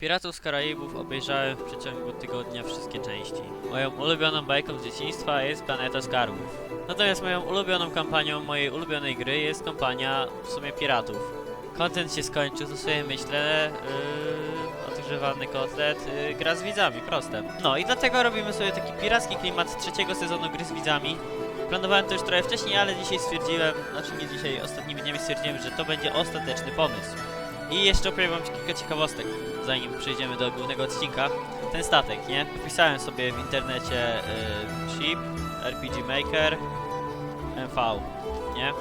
Piratów z Karaibów obejrzałem w przeciągu tygodnia wszystkie części. Moją ulubioną bajką z dzieciństwa jest Planeta Skarbów. Natomiast moją ulubioną kampanią mojej ulubionej gry jest kampania w sumie piratów. Content się skończył, to sobie myślę, yy, odgrzewany kotlet, yy, gra z widzami, proste. No i dlatego robimy sobie taki piracki klimat trzeciego sezonu gry z widzami. Planowałem to już trochę wcześniej, ale dzisiaj stwierdziłem, znaczy nie dzisiaj, ostatnimi dniami stwierdziłem, że to będzie ostateczny pomysł. I jeszcze opowiem wam kilka ciekawostek, zanim przejdziemy do głównego odcinka. Ten statek, nie? Wpisałem sobie w internecie y, Ship, RPG Maker, MV, nie?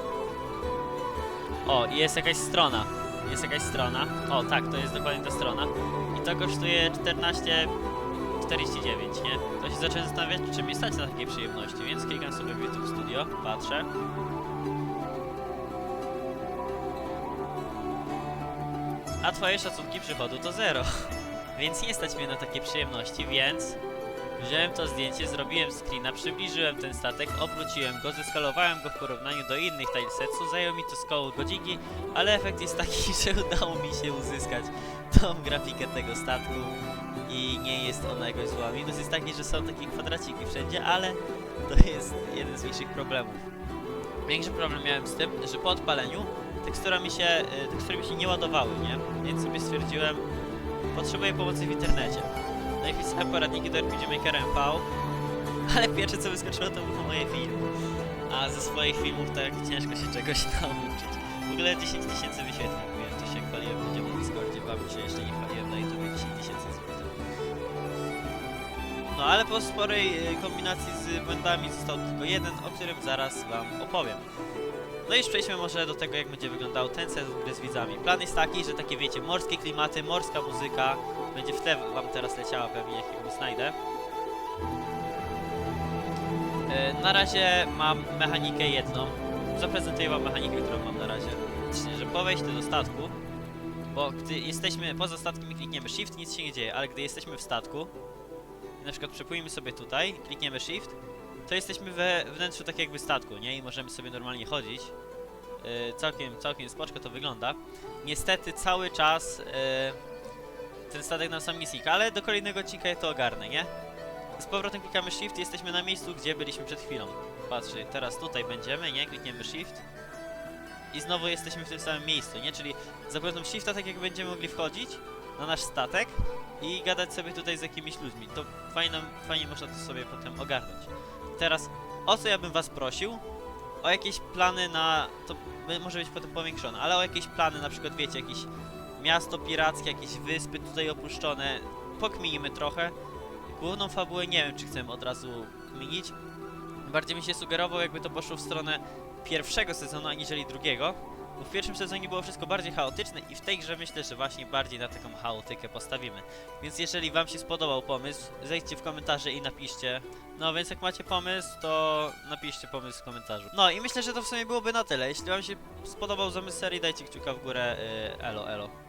O, i jest jakaś strona. Jest jakaś strona. O, tak, to jest dokładnie ta strona. I to kosztuje 14,49, nie? To się zacząłem zastanawiać, czy mnie stać na takie przyjemności, więc klikam sobie w YouTube Studio, patrzę. A twoje szacunki przychodu to zero. Więc nie stać mnie na takie przyjemności, więc wziąłem to zdjęcie, zrobiłem screena, przybliżyłem ten statek, obróciłem go, zeskalowałem go w porównaniu do innych tilesetsu, zajął mi to z koło godziki, ale efekt jest taki, że udało mi się uzyskać tą grafikę tego statku i nie jest ona jakoś zła. Minus jest taki, że są takie kwadraciki wszędzie, ale to jest jeden z większych problemów. Większy problem miałem z tym, że po odpaleniu tekstura mi się, y, tekstury mi się nie ładowały, nie? Więc sobie stwierdziłem, potrzebuję pomocy w internecie. No i wpisałem poradniki do RPG Maker MV, ale pierwsze co wyskoczyło to były moje filmy. A ze swoich filmów tak ciężko się czegoś nauczyć. W ogóle 10 tysięcy wyświetleń miałem, to się chwaliłem ludziom na Discordzie, wam się jeszcze nie chwaliłem na YouTube 10 tysięcy wyświetleń. No ale po sporej y, kombinacji z błędami został tylko jeden, o którym zaraz wam opowiem. No i już przejdźmy może do tego, jak będzie wyglądał ten sezon gry z widzami. Plan jest taki, że takie wiecie, morskie klimaty, morska muzyka, będzie w tle wam teraz leciała pewnie, jak ją znajdę. E, Na razie mam mechanikę jedną. Zaprezentuję wam mechanikę, którą mam na razie. Czyli, że po wejściu do statku, bo gdy jesteśmy poza statkiem i klikniemy shift, nic się nie dzieje, ale gdy jesteśmy w statku, na przykład przepłyniemy sobie tutaj, klikniemy shift, to jesteśmy we wnętrzu tak jakby statku, nie? I możemy sobie normalnie chodzić. Yy, całkiem, całkiem spoczko to wygląda. Niestety cały czas yy, ten statek nam sam nie znika, ale do kolejnego odcinka ja to ogarnę, nie? Z powrotem klikamy shift i jesteśmy na miejscu, gdzie byliśmy przed chwilą. Patrzcie, teraz tutaj będziemy, nie? Klikniemy shift. I znowu jesteśmy w tym samym miejscu, nie? Czyli za pomocą shifta tak jak będziemy mogli wchodzić na nasz statek i gadać sobie tutaj z jakimiś ludźmi. To fajnie, fajnie można to sobie potem ogarnąć. Teraz, o co ja bym was prosił? O jakieś plany na... to może być potem powiększone, ale o jakieś plany, na przykład wiecie, jakieś miasto pirackie, jakieś wyspy tutaj opuszczone. Pokminimy trochę. Główną fabułę nie wiem, czy chcemy od razu kminić. Bardziej mi się sugerował, jakby to poszło w stronę pierwszego sezonu, aniżeli drugiego. Bo w pierwszym sezonie było wszystko bardziej chaotyczne i w tej grze myślę, że właśnie bardziej na taką chaotykę postawimy. Więc jeżeli wam się spodobał pomysł, zejdźcie w komentarze i napiszcie. No więc jak macie pomysł, to napiszcie pomysł w komentarzu. No i myślę, że to w sumie byłoby na tyle. Jeśli wam się spodobał zamysł serii, dajcie kciuka w górę. Yy, elo, elo.